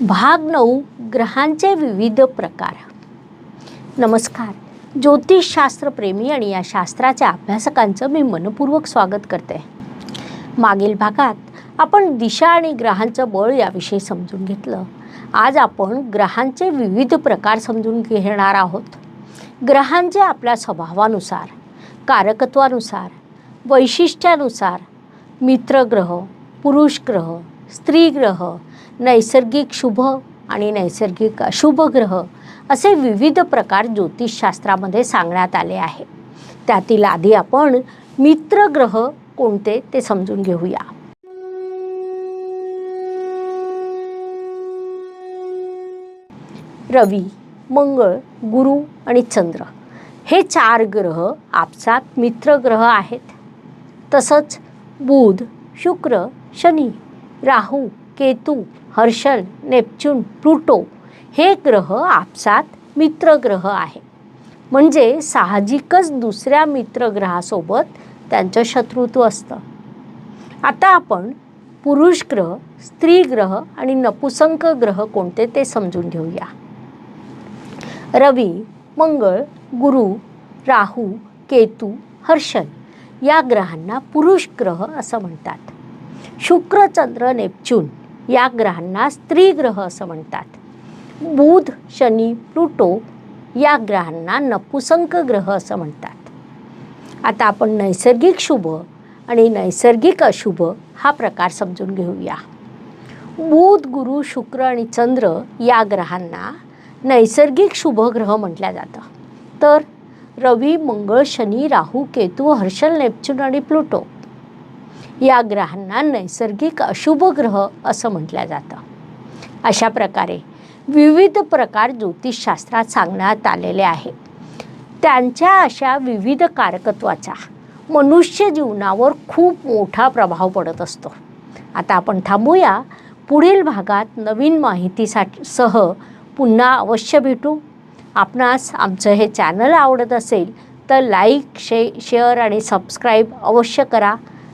भाग नऊ ग्रहांचे विविध प्रकार. नमस्कार. ज्योतिषशास्त्रप्रेमी आणि या शास्त्राच्या अभ्यासकांचं मी मनपूर्वक स्वागत करते. मागील भागात आपण दिशा आणि ग्रहांचं बळ याविषयी समजून घेतलं. आज आपण ग्रहांचे विविध प्रकार समजून घेणार आहोत. ग्रहांचे आपल्या स्वभावानुसार कारकत्वानुसार वैशिष्ट्यानुसार मित्रग्रह पुरुष ग्रह स्त्री ग्रह नैसर्गिक शुभ आणि नैसर्गिक अशुभ ग्रह असे विविध प्रकार ज्योतिषशास्त्रामध्ये सांगण्यात आले आहे. त्यातील आधी आपण मित्र ग्रह कोणते ते समजून घेऊया. रवी मंगळ गुरु आणि चंद्र हे चार ग्रह आपसात मित्र ग्रह आहेत. तसंच Budh Shukra Shani Rahu Ketu Herschel Neptune Pluto हे ग्रह आपसात मित्रग्रह आहे. म्हणजे साहजिकच दुसऱ्या मित्रग्रहासोबत त्यांचं शत्रुत्व असतं. आता आपण पुरुष ग्रह स्त्री ग्रह आणि नपुसंक ग्रह कोणते ते समजून घेऊया. रवी मंगळ गुरु राहू केतू हर्षल या ग्रहांना पुरुष ग्रह असं म्हणतात. शुक्र चंद्र नेपच्यून या ग्रहांना स्त्री ग्रह असं म्हणतात. बुध शनी प्लुटो या ग्रहांना नपुसंक ग्रह असं म्हणतात. आता आपण नैसर्गिक शुभ आणि नैसर्गिक अशुभ हा प्रकार समजून घेऊया. बुध गुरु शुक्र आणि चंद्र या ग्रहांना नैसर्गिक शुभ ग्रह म्हटलं जातं. तर रवी मंगळ शनी राहू केतू हर्षल नेपच्यून आणि प्लुटो या ग्रहांना नैसर्गिक अशुभ ग्रह असं म्हटलं जातं. अशा प्रकारे विविध प्रकार ज्योतिषशास्त्रात सांगण्यात आलेले आहे त्यांच्या अशा विविध कारकत्वाचा मनुष्य जीवनावर खूप मोठा प्रभाव पडत असतो. आता आपण थांबूया. पुढील भागात नवीन माहितीसाठी सह पुन्हा अवश्य भेटू. आपणास आमचं हे चॅनल आवडत असेल तर लाईक शे शेअर आणि सबस्क्राईब अवश्य करा.